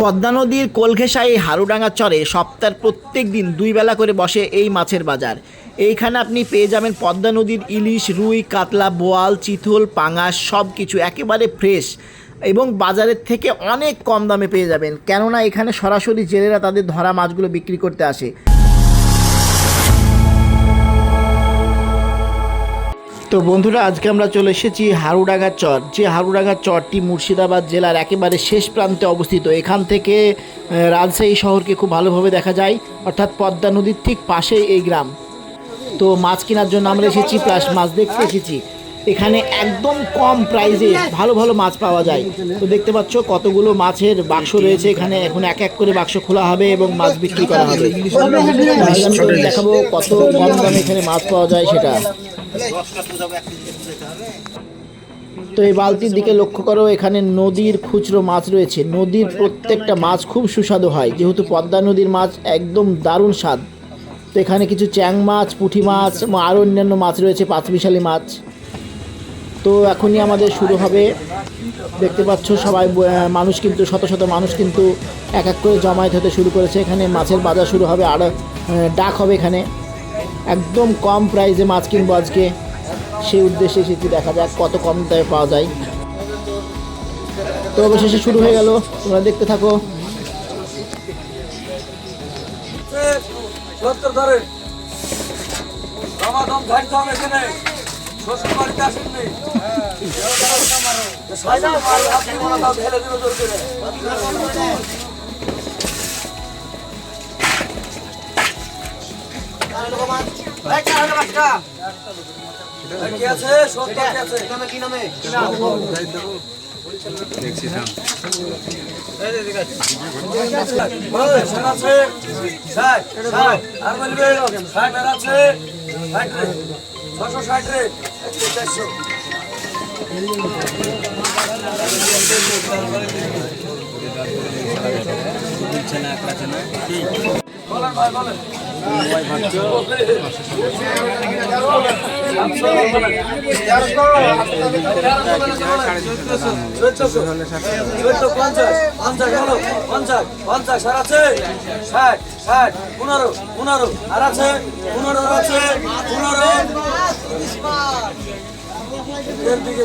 পদ্মা নদীর কলঘেসাই হারুডাঙ্গা চরে সপ্তাহের প্রত্যেক দিন দুই বেলা করে বসে এই মাছের বাজার। এইখানে আপনি পেয়ে যাবেন পদ্মা নদীর ইলিশ, রুই, কাতলা, বোয়াল, চিতল, পাঙাশ সব কিছু একেবারে ফ্রেশ এবং বাজারের থেকে অনেক কম দামে পেয়ে যাবেন। কেননা এখানে সরাসরি জেলেরা তাদের ধরা মাছগুলো বিক্রি করতে আসে। তো বন্ধুরা আজকে আমরা চলে এসেছি হারুডাঙ্গা চর। যে হারুডাঙ্গা চরটি মুর্শিদাবাদ জেলার একেবারে শেষ প্রান্তে অবস্থিত। এখান থেকে রাজশাহী শহরকে খুব ভালোভাবে দেখা যায়। অর্থাৎ পদ্মা নদীর ঠিক পাশেই এই গ্রাম। তো মাছ কেনার জন্য আমরা এসেছি প্লাস মাছ দেখতে এসেছি। এখানে একদম কম প্রাইসে ভালো ভালো মাছ পাওয়া যায়। তো দেখতে পাচ্ছ কতগুলো মাছের বাক্স রয়েছে এখানে। এখন এক এক করে বাক্স খোলা হবে এবং মাছ বিক্রি করা হবে। তোমাদের দেখাবো কত কম দামে এখানে মাছ পাওয়া যায় সেটা। তো এই বালতির দিকে লক্ষ্য করো, এখানে নদীর খুচরো মাছ রয়েছে। নদীর প্রত্যেকটা মাছ খুব সুস্বাদু হয়। যেহেতু পদ্মা নদীর মাছ একদম দারুণ স্বাদ। তো এখানে কিছু চ্যাং মাছ, পুঁটি মাছ আরও অন্যান্য মাছ রয়েছে পাঁচমিশালি মাছ। তো এখনই আমাদের শুরু হবে। দেখতে পাচ্ছ সবাই মানুষ কিন্তু, শত শত মানুষ কিন্তু এক এক করে জমায়েত হতে শুরু করেছে। এখানে মাছের বাজার শুরু হবে, আর ডাক হবে এখানে। একদম কম প্রাইসে মাছ কিনবো আজকে সেই উদ্দেশ্যে এসেছি দেখা যাক কত কম দামে পাওয়া যায় তো অবশেষে শুরু হয়ে গেল তোমরা দেখতে থাকো হবে ছশো ষাট রে পঞ্চাশ আর আছে ষাট ষাট পনেরো পনেরো আছে পনেরো মুখের দিকে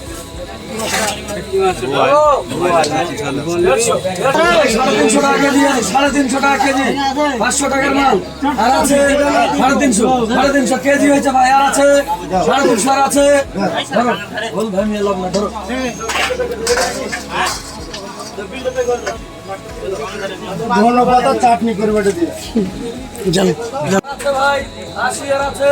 সাড়ে তিনশো টাকা কেজি পাঁচশো টাকার মাল আর আছে সাড়ে তিনশো সাড়ে তিনশো কেজি হয়েছে ভাই আর আছে সাড়ে তিনশো আর আছে ধরো বল ভাই নিয়ে লাভ না ধরো ধন্যবাদ চাটনি করে বেটে ভাই আশি আর আছে।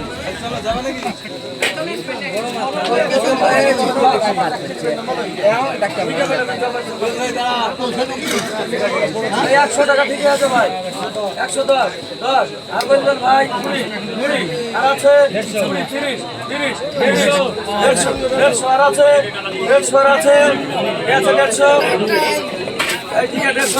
একশো টাকা ঠিকই আছে ভাই। একশো দশ দশ। আর বলবেন ভাই, কুড়ি কুড়ি। আর আছে তিরিশ তিরিশ দেড়শো দেড়শো দেড়শো আর আছে, দেড়শো আর আছে। এই দেড়শো। এই ঠিক আছে দেড়শো